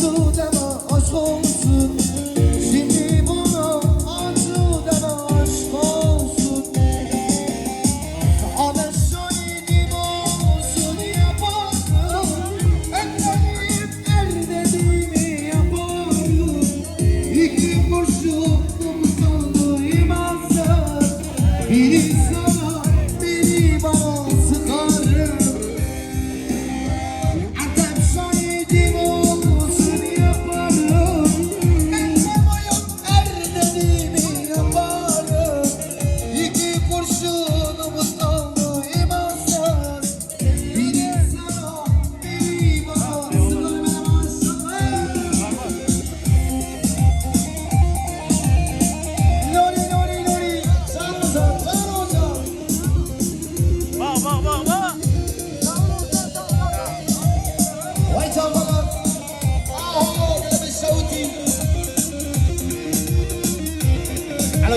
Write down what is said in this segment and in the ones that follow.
to the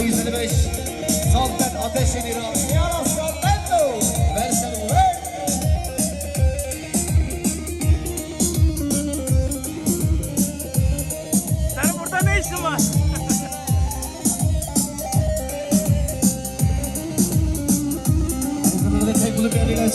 125 Zafer Ateş'in İran Ya Aslan Lendo Sen burada ne işin var? Teknoloji bir ilaç.